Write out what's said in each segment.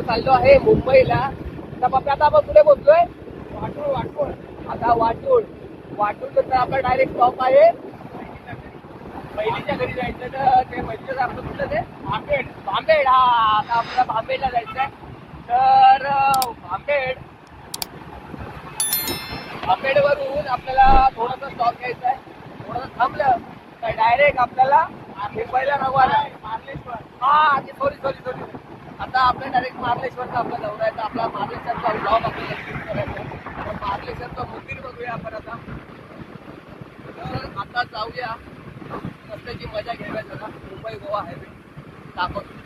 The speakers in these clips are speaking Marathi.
चाललो आहे मुंबईला. आता आपण कुठे बोलतोय. वाटूळ वाटूळ. आता वाटूळ. वाटूळ तर आपला डायरेक्ट स्टॉप आहे. पहिलीच्या घरी जायचं तर ते म्हणजे आपलं कुठलं ते? भांबेड. भांबेड. हा आता आपल्याला भांबेडला जायचं आहे तर भांबेड. भांबेडवरून आपल्याला थोडंसं स्टॉप घ्यायचं आहे थोडंसं थांबलं तर डायरेक्ट आपल्याला मुंबईला रवाना. मार्लेश्वर. हा सॉरी सॉरी सॉरी आता आपल्या डायरेक्ट मार्लेश्वरचा आपला दौरा आहे. तर आपला मार्लेश्वरचा ब्लॉग आपल्याला शूट करायचा आहे. तर मार्लेश्वरचं मंदिर बघूया आपण आता. तर आता जाऊया. रस्त्याची मजा घेऊया जरा. मुंबई गोवा हायवे दाखवतो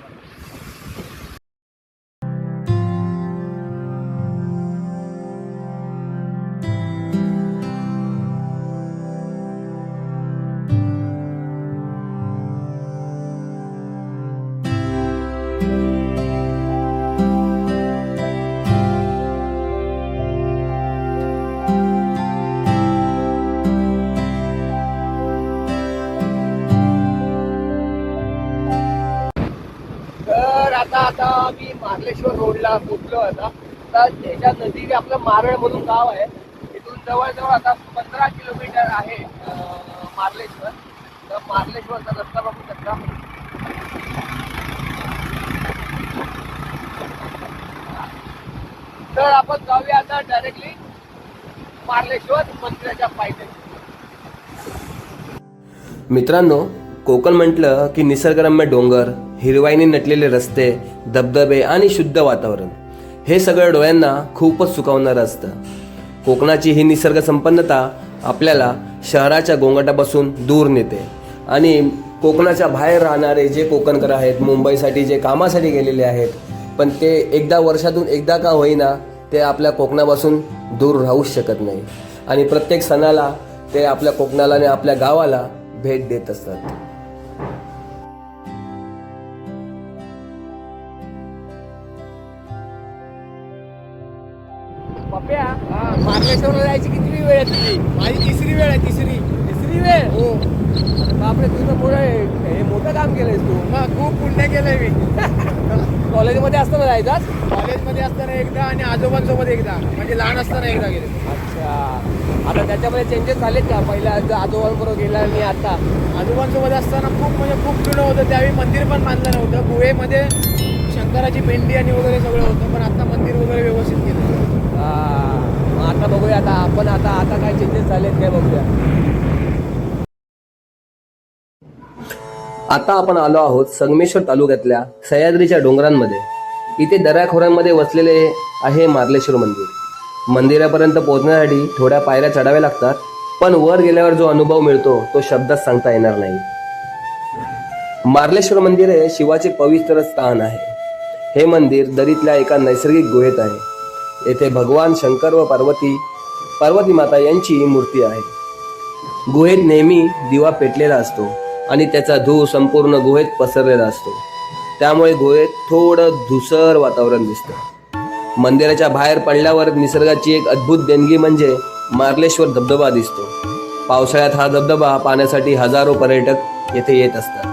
आम्ही मी मार्लेश्वर रोडला पोचलो आता. तर त्याच्या नदी आपलं मारळ म्हणून गाव आहे. इथून जवळजवळ आता पंधरा किलोमीटर आहे मार्लेश्वर. तर मार्लेश्वरचा रस्ता बघू शकता. तर आपण जाऊया आता डायरेक्टली मार्लेश्वर मंदिराच्या पायथ्याशी. मित्रांनो कोकण म्हटलं की निसर्गरम्य डोंगर हिरवाईने नटलेले रस्ते धबधबे आणि शुद्ध वातावरण. हे सगळं डोळ्यांना खूपच सुकावणारं असतं. कोकणाची ही निसर्ग संपन्नता आपल्याला शहराच्या गोंगाटापासून दूर नेते. आणि कोकणाच्या बाहेर राहणारे जे कोकणकर आहेत मुंबईसाठी जे कामासाठी गेलेले आहेत पण ते एकदा वर्षातून एकदा का होईना ते आपल्या कोकणापासून दूर राहूच शकत नाही. आणि प्रत्येक सणाला ते आपल्या कोकणाला आणि आपल्या गावाला भेट देत असतात. बापरे तुझं पुढे हे मोठं काम केलंयस तू. मग खूप पुण्य केलंय मी. कॉलेजमध्ये असताना जायचास कॉलेजमध्ये असताना एकदा आणि आजोबांसोबत एकदा. म्हणजे लहान असताना एकदा गेले. अच्छा. आता त्याच्यामध्ये चेंजेस झालेत का? पहिल्या आज आजोबांबरोबर गेला आणि आता? आजोबांसोबत असताना खूप म्हणजे खूप जुनं होतं. त्यावेळी मंदिर पण बांधलं नव्हतं. गुहेमध्ये शंकराची भेंडी आणि वगैरे सगळं होतं पण आता मंदिर वगैरे व्यवस्थित केलं आता बघूया आता. आपण आता आता काय चेंजेस झालेत काय बघूया? आता आपण आलो आहोत संगमेश्वर तालुक्यातल्या सह्याद्रीच्या डोंगरांमध्ये. इथे दऱ्याखोऱ्यांमध्ये वसलेले आहे मार्लेश्वर मंदिर. मंदिरापर्यंत पोहोचण्यासाठी थोड्या पायऱ्या चढाव्या लागतात पण वर गेल्यावर जो अनुभव मिळतो तो शब्दात सांगता येणार नाही. मार्लेश्वर मंदिर हे शिवाचे पवित्र स्थान आहे. हे मंदिर दरीतल्या एका नैसर्गिक गुहेत आहे. येथे भगवान शंकर व पार्वती पार्वती माता यांची मूर्ती आहे. गुहेत नेहमी दिवा पेटलेला असतो. आणि त्याचा धूळ संपूर्ण गुहेत पसरलेला असतो. त्यामुळे गुहेत थोडं धुसर वातावरण दिसतं. मंदिराच्या बाहेर पडल्यावर निसर्गाची एक अद्भुत देणगी म्हणजे मार्लेश्वर धबधबा दिसतो. पावसाळ्यात हा धबधबा पाहण्यासाठी हजारो पर्यटक येथे येत असतात.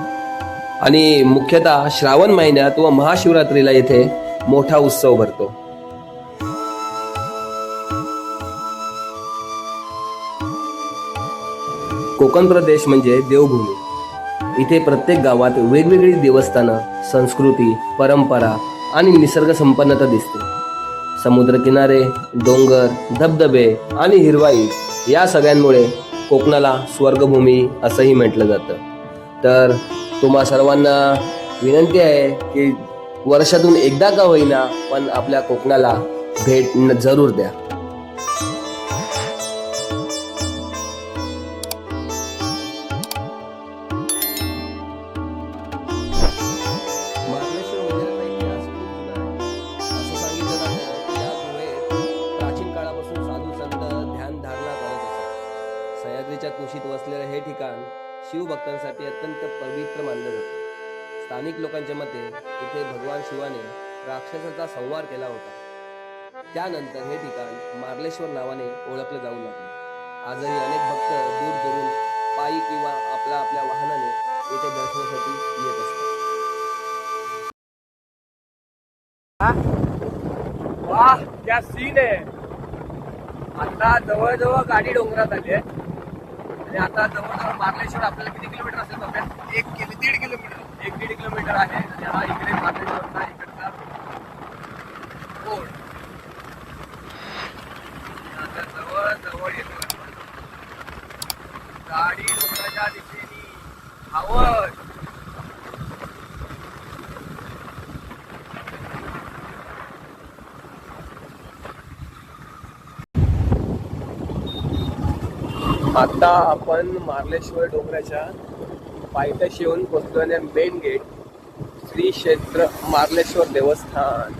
आणि मुख्यतः श्रावण महिन्यात व महाशिवरात्रीला येथे मोठा उत्सव भरतो. कोकण प्रदेश म्हणजे देवभूमी. इथे प्रत्येक गावात वेगवेगळी देवस्थानं संस्कृती परंपरा आणि निसर्ग संपन्नता दिसते. समुद्रकिनारे डोंगर धबधबे आणि हिरवाई या सगळ्यांमुळे कोकणाला स्वर्गभूमी असंही म्हटलं जातं. तर तुम्हा सर्वांना विनंती आहे की वर्षातून एकदा का होईना पण आपल्या कोकणाला भेट जरूर द्या. भक्तांसाठी अत्यंत पवित्र मानलं जातं. स्थानिक लोकांच्या मते इथे भगवान शिवाने राक्षसाचा संवार केला होता. त्यानंतर हे ठिकाण मार्लेश्वर नावाने ओळखलं जाऊ लागले. आजही अनेक भक्त दूर दूरून पायी किंवा आपल्या आपल्या वाहनाने येथे दर्शनासाठी येत असतात. वाह क्या सीन आहे. आता जवळजवळ गाडी डोंगरात आली आहे. आणि आता जवळजवळ मार्लेश्वर आपल्याला किती किलोमीटर असेल बघा एक किलो दीड किलोमीटर. एक दीड किलोमीटर आहे. हा इकडे मार्लेश्वरचा इकडचा रोड. आता जवळ जवळ येतो गाडी डोंगराच्या दिशेने हवं. आता आपण मार्लेश्वर डोंगराच्या पायथ्याशी येऊन पोहोचलो आणि मेन गेट श्री क्षेत्र मार्लेश्वर देवस्थान.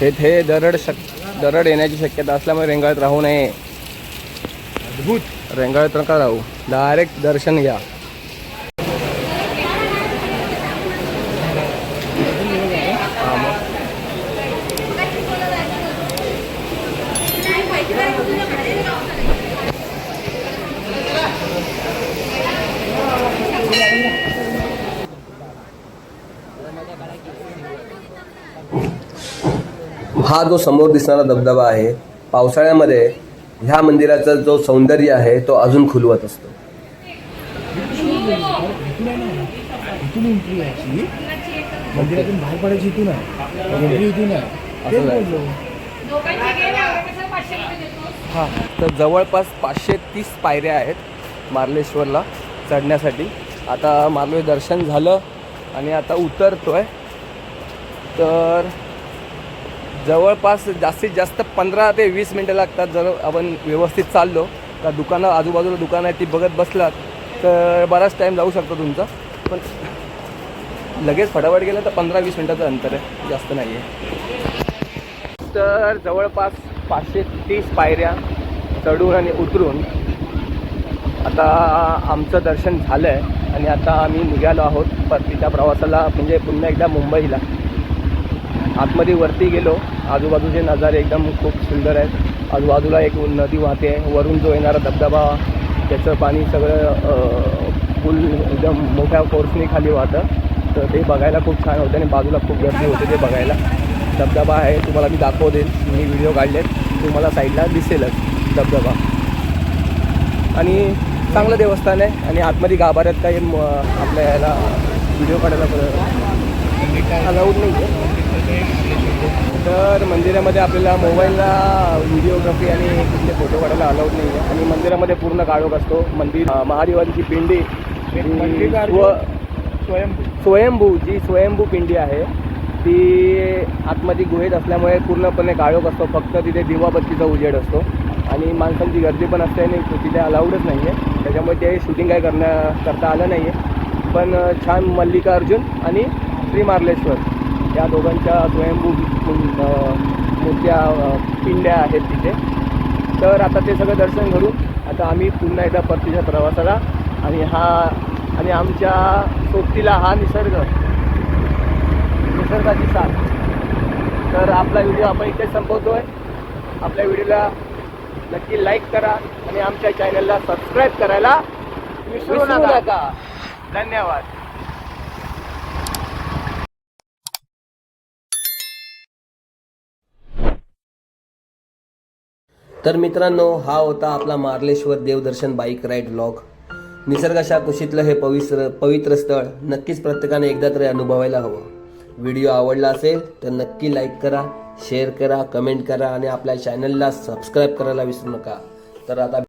तेथे दरड शक दरड येण्याची शक्यता असल्यामुळे रेंगाळत राहू नये. अद्भुत. रेंगाळत नका राहू. डायरेक्ट दर्शन घ्या. हा जो समोर दिसणारा धबधबा आहे पावसाळ्यामध्ये ह्या मंदिराचं जो सौंदर्य आहे तो अजून खुलवत असतो. हां. तर जवळपास पाचशे तीस पायऱ्या आहेत मार्लेश्वरला चढण्यासाठी. आता मार्लेश्वर दर्शन झालं आणि आता उतरतोय. तर जवळपास जास्तीत जास्त पंधरा ते वीस मिनटं लागतात जर आपण व्यवस्थित चाललो तर दुकानं आजूबाजूला दुकानं आहेत ती बघत बसलात तर बराच टाईम जाऊ शकतो तुमचा. पण लगेच फटाफट गेलं तर पंधरा वीस मिनटाचं अंतर आहे जास्त नाही आहे तर जवळपास पाचशे तीस पायऱ्या चढून आणि उतरून आता आमचं दर्शन झालं आहे आणि आता आम्ही निघालो आहोत परतीच्या प्रवासाला म्हणजे पुन्हा एकदा मुंबईला. आतमध्ये वरती गेलो. आजूबाजूचे नजारे एकदम खूप सुंदर आहेत. आजूबाजूला एक नदी वाहते वरून जो येणारा धबधबा त्याचं पाणी सगळं पूल एकदम मोठ्या फोर्सने खाली वाहतं. तर ते बघायला खूप छान होतं आणि बाजूला खूप गर्दी होते ते बघायला. धबधबा आहे. तुम्हाला मी दाखव दाखवते. मी व्हिडिओ काढलेत. तुम्हाला साईडला दिसेलच धबधबा. आणि चांगलं देवस्थान आहे. आणि आतमध्ये गाभाऱ्यात काही आपल्या याला व्हिडिओ काढायला अलाउड नाही आहे तर मंदिरामध्ये आपल्याला मोबाईलला व्हिडिओग्राफी आणि कुठले फोटो काढायला अलाउड नाही आहे आणि मंदिरामध्ये पूर्ण काळोख असतो. मंदिर महादेवांची पिंडी स्व स्वयंभू. स्वयंभू जी स्वयंभू पिंडी आहे ती आतमध्ये गुहेत असल्यामुळे पूर्णपणे काळोख असतो. फक्त तिथे दिवाबत्तीचा उजेड असतो. आणि माणसांची गर्दी पण असते आणि तिथे अलाउडच नाही आहे त्याच्यामुळे ते शूटिंग काय करण्या करता आलं नाही आहे पण छान मल्लिकार्जुन आणि श्री मार्लेश्वर या दोघांच्या स्वयंभू मूर्त्या पिंड्या आहेत तिथे. तर आता ते सगळं दर्शन करून आता आम्ही पुन्हा एकदा परतीच्या प्रवासाला आणि हा आणि आमच्या सोबतीला हा निसर्ग निसर्गाची साथ. तर आपला व्हिडिओ आपण इथेच संपवतोय. आपल्या व्हिडिओला नक्की लाईक करा आणि आमच्या चॅनलला सबस्क्राईब करायला विसरू नका. धन्यवाद. तर मित्रांनो हा होता आपला मार्लेश्वर देवदर्शन बाईक राईड ब्लॉग निसर्गाच्या कुशीतलं हे पवित्र पवित्र स्थळ नक्कीच प्रत्येकाने एकदा तरी अनुभवायला हवं. व्हिडिओ आवडला असेल तर नक्की लाईक करा शेअर करा कमेंट करा आणि आपल्या चॅनलला सबस्क्राईब करायला विसरू नका. तर आता